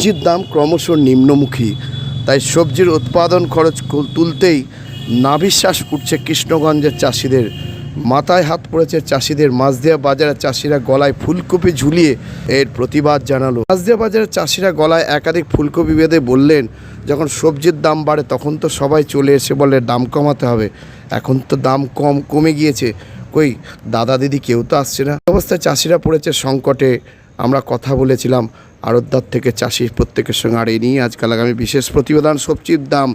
সবজির দাম ক্রমশ নিম্নমুখী। তাই সবজির উৎপাদন খরচ তুলতেই নাভিশ্বাস উঠছে কৃষ্ণগঞ্জের চাষিদের। মাথায় হাত পড়েছে চাষিদের। মাছদিয়া বাজারের চাষিরা গলায় ফুলকপি ঝুলিয়ে এর প্রতিবাদ জানালো। মাছদিয়া বাজারের চাষিরা গলায় একাধিক ফুলকপি বেঁধে বললেন, যখন সবজির দাম বাড়ে তখন তো সবাই চলে এসে বলে দাম কমাতে হবে। এখন তো দাম কম কমে গিয়েছে। কই, দাদা দিদি কেউ তো আসছে না? অবস্থায় চাষিরা পড়েছে সংকটে। আমরা কথা বলেছিলাম। আড়তদার থেকে চাষি প্রত্যেকের সঙ্গে আর নিয়ে আজকাল আগামী বিশেষ প্রতিবেদন, সবজির দাম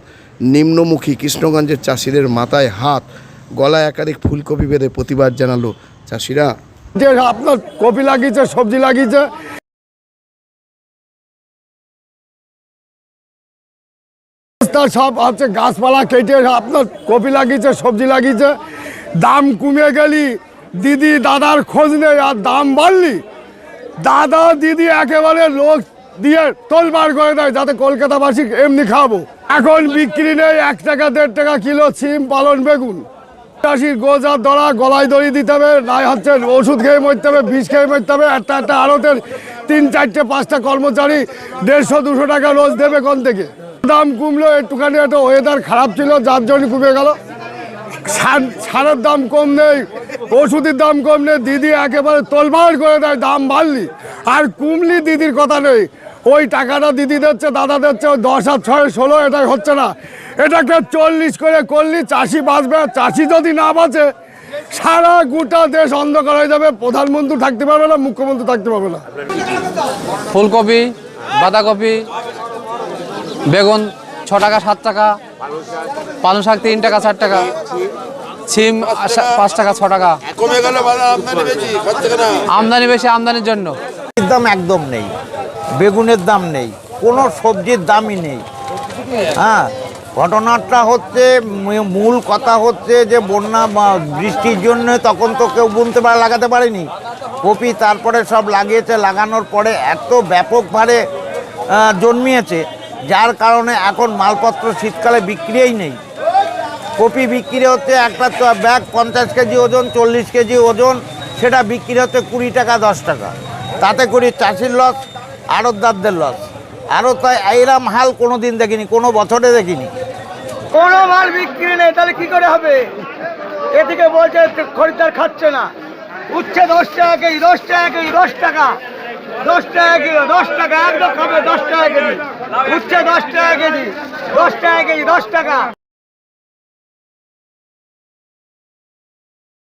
নিম্নমুখী। কৃষ্ণগঞ্জের চাষিদের মাথায় হাত, গলায় একাধিক ফুলকপি বেঁধে প্রতিবাদ জানালো চাষিরা। আপনার কপি লাগিয়েছে, সবজি লাগিয়েছে। সব হচ্ছে গাছপালা কেটে আপনার কপি লাগিয়েছে, সবজি লাগিয়েছে। দাম কমে গেলি, দিদি, দাদার খোঁজ নেই, আর দাম বাড়লি। দাদা, দিদি একেবারে লোক দিয়ে তোলবার করে দেয়, যাতে কলকাতাবাসী এমনি খাব। এখন বিক্রি নেই এক টাকা, দেড় টাকা কিলো সিম পালন বেগুন। চাষির গোজার দড়া, গলায় দড়ি দিতে হবে, নাই হচ্ছে ওষুধ খেয়ে মরতে হবে, বিষ খেয়ে মরতে হবে, একটা একটা আড়তের তিন, চারটে, পাঁচটা কর্মচারী দেড়শো, দুশো টাকা রোজ দেবে কোন থেকে? দাম কমলো, একটুখানি একটা ওয়েদার খারাপ ছিল, যার জন্য কমে গেল। সার, সারের দাম কম নেই ওষুধের দাম কম নেই, দিদি একেবারে তোলমার করে দেয়, দাম বাড়লি। আর কুমলি দিদির কথা নেই, ওই টাকাটা দিদি দিচ্ছে, দাদা দিচ্ছে দশ আর ছয়, ষোলো এটা হচ্ছে না। এটাকে চল্লিশ করে করলি, চাষি বাঁচবে চাষি যদি না বাঁচে, সারা গোটা দেশ অন্ধকার হয়ে যাবে, প্রধানমন্ত্রী থাকতে পারবে না, মুখ্যমন্ত্রী থাকতে পারবে না। ফুলকপি, বাঁধাকপি, বেগুন, ছ টাকা, সাত টাকা, পালং শাক তিন টাকা, চার টাকা। ছিম সা- পাঁচ টাকা ছ টাকা। কমে গেল আমদানি বেশি আমদানির জন্য। দাম একদম নেই। বেগুনের দাম নেই। কোনো সবজির দামই নেই। হ্যাঁ ঘটনাটা হচ্ছে মূল কথা হচ্ছে যে বন্যা বৃষ্টির জন্য তখন তো কেউ বুনতে পারে লাগাতে পারেনি। কপি তারপরে সব লাগিয়েছে লাগানোর পরে এত ব্যাপকভাবে জন্মিয়েছে যার কারণে এখন মালপত্র শীতকালে বিক্রিই নেই। কপি বিক্রি হচ্ছে একটা ব্যাগ পঞ্চাশ কেজি ওজন, চল্লিশ কেজি ওজন, সেটা বিক্রি হচ্ছে কুড়ি টাকা, দশ টাকা। তাতে করি চাষির লস আড়তদারদের লস আরও তাই এইরাম হাল কোনো দিন দেখিনি, কোনো বছরে দেখিনি। কোনো মাল বিক্রি নেই, তাহলে কি করে হবে? এদিকে বলছে, খরিদ্দার খাচ্ছে না। উচ্ছে দশ টাকা কেজি, দশ টাকা কেজি, দশ টাকা। দশ টাকা কিলো দশ টাকা, একদম খাবে দশ টাকা কেজি। উচ্ছে দশ টাকা কেজি, দশ টাকা কেজি, দশ টাকা।